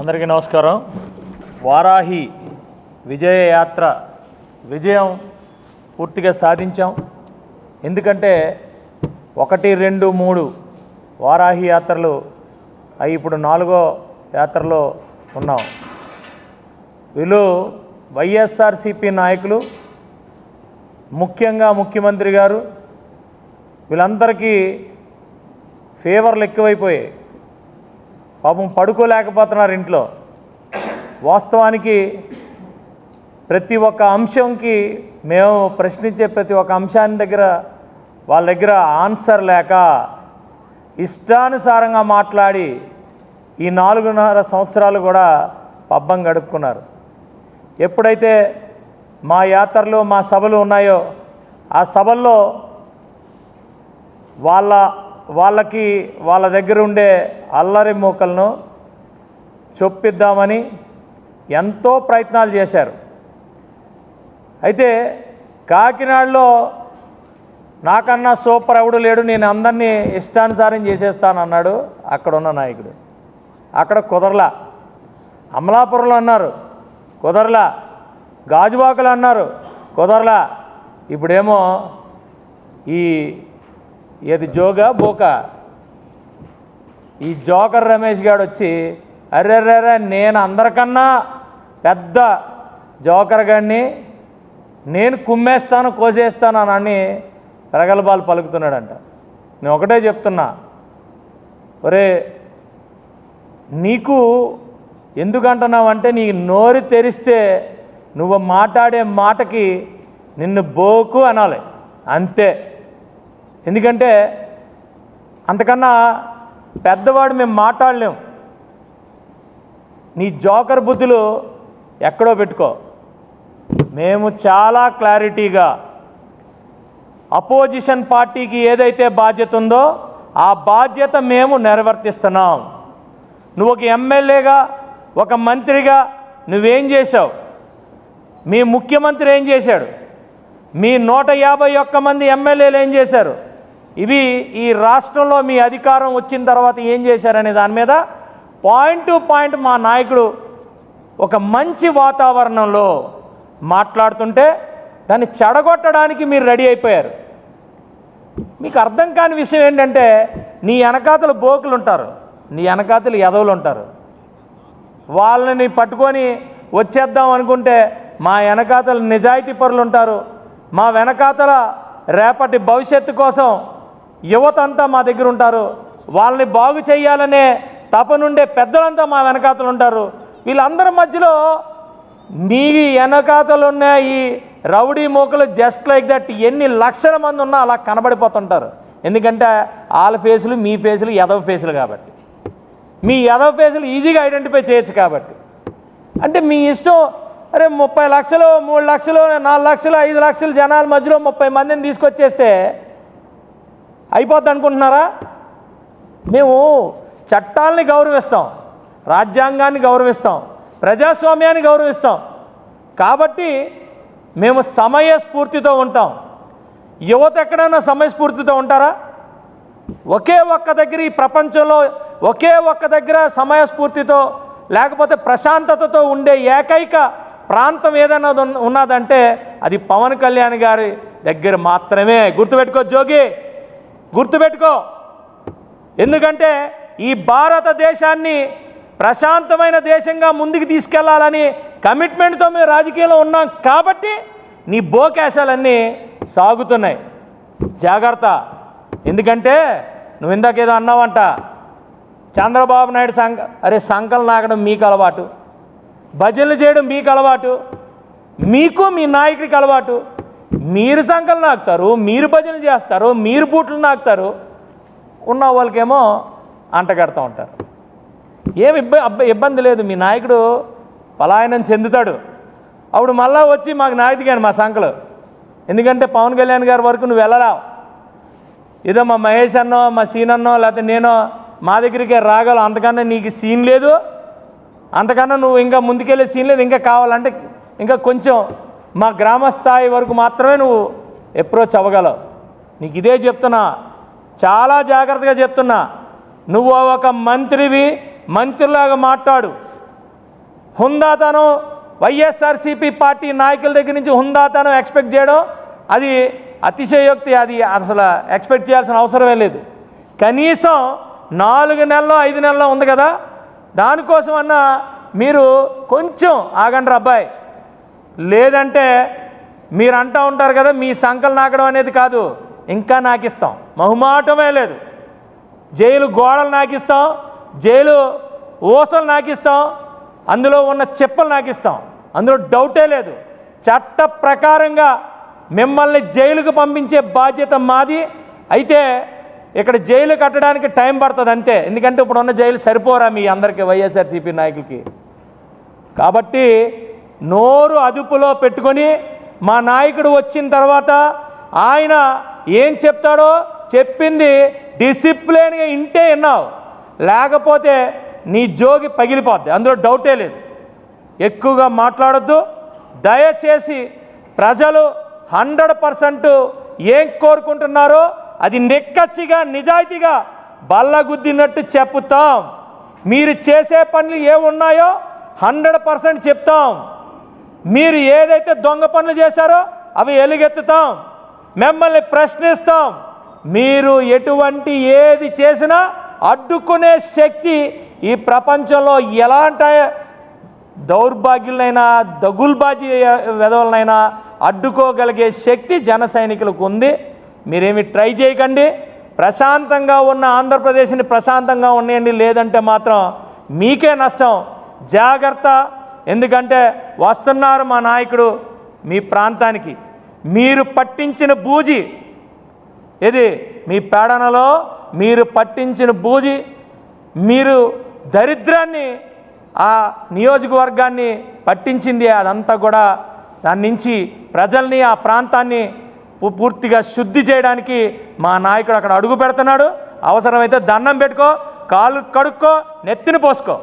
అందరికీ నమస్కారం. వారాహి విజయ యాత్ర విజయం పూర్తిగా సాధించాం. ఎందుకంటే ఒకటి రెండు మూడు వారాహి యాత్రలు అవి ఇప్పుడు నాలుగో యాత్రలో ఉన్నాం. వీళ్ళు వైఎస్ఆర్సిపి నాయకులు ముఖ్యంగా ముఖ్యమంత్రి గారు వీళ్ళందరికీ ఫేవర్లు ఎక్కువైపోయాయి. పాపం పడుకోలేకపోతున్నారు ఇంట్లో. వాస్తవానికి ప్రతి ఒక్క అంశంకి మేము ప్రశ్నించే ప్రతి ఒక్క అంశాన్ని దగ్గర వాళ్ళ దగ్గర ఆన్సర్ లేక ఇష్టానుసారంగా మాట్లాడి ఈ నాలుగున్నర సంవత్సరాలు కూడా పబ్బం గడుపుకున్నారు. ఎప్పుడైతే మా యాత్రలు మా సభలు ఉన్నాయో ఆ సభల్లో వాళ్ళ వాళ్ళకి వాళ్ళ దగ్గర ఉండే అల్లరి మూకలను చొప్పిద్దామని ఎంతో ప్రయత్నాలు చేశారు. అయితే కాకినాడలో నాకన్నా సూపర్ ఎవడు లేడు నేను అందరినీ ఇష్టానుసారం చేసేస్తానన్నాడు అక్కడ ఉన్న నాయకుడు. అక్కడ కుదరలా. అమలాపురంలో అన్నారు కుదరలా. గాజువాకలు అన్నారు కుదరలా. ఇప్పుడేమో ఈ ఏది జోగా బోకా? ఈ జోకర్ రమేష్ గారు వచ్చి అర్రెర్రెర్రే నేను అందరికన్నా పెద్ద జోకర్ గారిని నేను కుమ్మేస్తాను కోసేస్తాను అని అని ప్రగల్భాలు పలుకుతున్నాడంట. నేను ఒకటే చెప్తున్నా. ఒరే నీకు ఎందుకంటున్నావంటే నీ నోరు తెరిస్తే నువ్వు మాట్లాడే మాటకి నిన్ను బోకు అనాలి. అంతే. ఎందుకంటే అంతకన్నా పెద్దవాడు మేము మాట్లాడలేం. నీ జోకర్ బుద్ధులు ఎక్కడో పెట్టుకో. మేము చాలా క్లారిటీగా అపోజిషన్ పార్టీకి ఏదైతే బాధ్యత ఉందో ఆ బాధ్యత మేము నెరవర్తిస్తున్నాం. నువ్వు ఒక ఎమ్మెల్యేగా ఒక మంత్రిగా నువ్వేం చేశావు? మీ ముఖ్యమంత్రి ఏం చేశాడు? మీ నూట యాభై ఒక్క మంది ఎమ్మెల్యేలు ఏం చేశారు? ఇవి ఈ రాష్ట్రంలో మీ అధికారం వచ్చిన తర్వాత ఏం చేశారనే దాని మీద పాయింట్ టు పాయింట్ మా నాయకుడు ఒక మంచి వాతావరణంలో మాట్లాడుతుంటే దాన్ని చెడగొట్టడానికి మీరు రెడీ అయిపోయారు. మీకు అర్థం కాని విషయం ఏంటంటే నీ వెనకాతలు బోకులు ఉంటారు నీ వెనకాతలు ఎదవులు ఉంటారు. వాళ్ళని పట్టుకొని వచ్చేద్దాం అనుకుంటే మా వెనకాతల నిజాయితీ పరులు ఉంటారు మా వెనకాతల రేపటి భవిష్యత్తు కోసం యువత అంతా మా దగ్గర ఉంటారు. వాళ్ళని బాగు చేయాలనే తపనుండే పెద్దలంతా మా వెనకాతలు ఉంటారు. వీళ్ళందరి మధ్యలో నీ వెనకాతలున్న ఈ రౌడీ మూకలు జస్ట్ లైక్ దట్ ఎన్ని లక్షల మంది ఉన్నా అలా కనబడిపోతుంటారు. ఎందుకంటే వాళ్ళ ఫేసులు మీ ఫేసులు ఎదవ ఫేసులు కాబట్టి. మీ ఎదవ ఫేసులు ఈజీగా ఐడెంటిఫై చేయొచ్చు కాబట్టి. అంటే మీ ఇష్టం అరే ముప్పై లక్షలు మూడు లక్షలు నాలుగు లక్షలు ఐదు లక్షలు జనాల మధ్యలో ముప్పై మందిని తీసుకొచ్చేస్తే అయిపోద్ది అనుకుంటున్నారా మేము చట్టాలని గౌరవిస్తాం రాజ్యాంగాన్ని గౌరవిస్తాం ప్రజాస్వామ్యాన్ని గౌరవిస్తాం. కాబట్టి మేము సమయస్ఫూర్తితో ఉంటాం. యువత ఎక్కడైనా సమయస్ఫూర్తితో ఉంటారా? ఒకే ఒక్క దగ్గర ఈ ప్రపంచంలో ఒకే ఒక్క దగ్గర సమయస్ఫూర్తితో లేకపోతే ప్రశాంతతతో ఉండే ఏకైక ప్రాంతం ఏదైనా ఉన్నదంటే అది పవన్ కళ్యాణ్ గారి దగ్గర మాత్రమే. గుర్తుపెట్టుకో జోగి. గుర్తుపెట్టుకో. ఎందుకంటే ఈ భారతదేశాన్ని ప్రశాంతమైన దేశంగా ముందుకు తీసుకెళ్ళాలని కమిట్మెంట్తో మేము రాజకీయంలో ఉన్నాం కాబట్టి నీ బోకేశాలన్నీ సాగుతున్నాయి. జాగ్రత్త. ఎందుకంటే నువ్వు ఇందాకేదో అన్నావంట చంద్రబాబు నాయుడు సంక అరే సంకలు నాగడం మీకు అలవాటు భజనలు చేయడం మీకు అలవాటు మీకు మీ నాయకుడికి అలవాటు మీరు సంకలు నాకుతారు మీరు భజనలు చేస్తారు మీరు బూట్లు నాకుతారు. ఉన్న వాళ్ళకేమో అంటగడతా ఉంటారు. ఏమి ఇబ్బ అబ్బ ఇబ్బంది లేదు. మీ నాయకుడు పలాయనం చెందుతాడు. అప్పుడు మళ్ళా వచ్చి మాకు నాయకుడిగాను మా సంకలు. ఎందుకంటే పవన్ కళ్యాణ్ గారి వరకు నువ్వు వెళ్ళరావు ఏదో మా మహేష్ అన్నో మా సీన్ అన్నో లేకపోతే నేనో మా దగ్గరికే రాగలవు. అంతకన్నా నీకు సీన్ లేదు. అంతకన్నా నువ్వు ఇంకా ముందుకెళ్ళే సీన్ లేదు. ఇంకా కావాలంటే ఇంకా కొంచెం మా గ్రామ స్థాయి వరకు మాత్రమే నువ్వు అప్రోచ్ అవ్వగలవు. నీకు ఇదే చెప్తున్నా. చాలా జాగ్రత్తగా చెప్తున్నా. నువ్వు ఒక మంత్రివి మంత్రిలాగా మాట్లాడు. హుందాతనం వైఎస్ఆర్సీపీ పార్టీ నాయకుల దగ్గర నుంచి హుందాతనం ఎక్స్పెక్ట్ చేయడం అది అతిశయోక్తి. అది అసలు ఎక్స్పెక్ట్ చేయాల్సిన అవసరమే లేదు. కనీసం నాలుగు నెలల్లో ఐదు నెలల్లో ఉంది కదా. దానికోసం అన్న మీరు కొంచెం ఆగండి అబ్బాయి. లేదంటే మీరు అంటూ ఉంటారు కదా మీ సంకలు నాకడం అనేది కాదు. ఇంకా నాకిస్తాం. మహుమాటమే లేదు. జైలు గోడలు నాకిస్తాం జైలు ఊసలు నాకిస్తాం అందులో ఉన్న చెప్పులు నాకిస్తాం. అందులో డౌటే లేదు. చట్ట ప్రకారంగా మిమ్మల్ని జైలుకు పంపించే బాధ్యత మాది. అయితే ఇక్కడ జైలు కట్టడానికి టైం పడుతుంది అంతే. ఎందుకంటే ఇప్పుడు ఉన్న జైలు సరిపోరా మీ అందరికీ వైఎస్ఆర్సీపీ నాయకులకి. కాబట్టి నోరు అదుపులో పెట్టుకొని మా నాయకుడు వచ్చిన తర్వాత ఆయన ఏం చెప్తాడో చెప్పింది డిసిప్లిన్గా ఇంటే విన్నావు. లేకపోతే నీ జోగి పగిలిపోద్ది. అందులో డౌటే లేదు. ఎక్కువగా మాట్లాడొద్దు. దయచేసి ప్రజలు హండ్రెడ్ పర్సెంట్ ఏం కోరుకుంటున్నారో అది నిక్కచ్చిగా నిజాయితీగా బల్లగుద్దినట్టు చెప్తాం. మీరు చేసే పనులు ఏమున్నాయో హండ్రెడ్ పర్సెంట్ చెప్తాం. మీరు ఏదైతే దొంగ పనులు చేశారో అవి ఎలుగెత్తుతాం. మిమ్మల్ని ప్రశ్నిస్తాం. మీరు ఎటువంటి ఏది చేసినా అడ్డుకునే శక్తి ఈ ప్రపంచంలో ఎలాంటి దౌర్భాగ్యులనైనా దగుల్బాజీ వెధవలనైనా అడ్డుకోగలిగే శక్తి జన సైనికులకు ఉంది. మీరేమి ట్రై చేయకండి. ప్రశాంతంగా ఉన్న ఆంధ్రప్రదేశ్ని ప్రశాంతంగా ఉన్నాయండి లేదంటే మాత్రం మీకే నష్టం. జాగ్రత్త. ఎందుకంటే వస్తున్నారు మా నాయకుడు మీ ప్రాంతానికి. మీరు పట్టించిన బూజి ఇది మీ పేడనలో మీరు పట్టించిన బూజి మీరు దరిద్రాన్ని ఆ నియోజకవర్గాన్ని పట్టించింది అదంతా కూడా దాని నుంచి ప్రజల్ని ఆ ప్రాంతాన్ని పూర్తిగా శుద్ధి చేయడానికి మా నాయకుడు అక్కడ అడుగు పెడుతున్నాడు. అవసరమైతే దండం పెట్టుకో కాలు కడుక్కో నెత్తిని పోసుకో.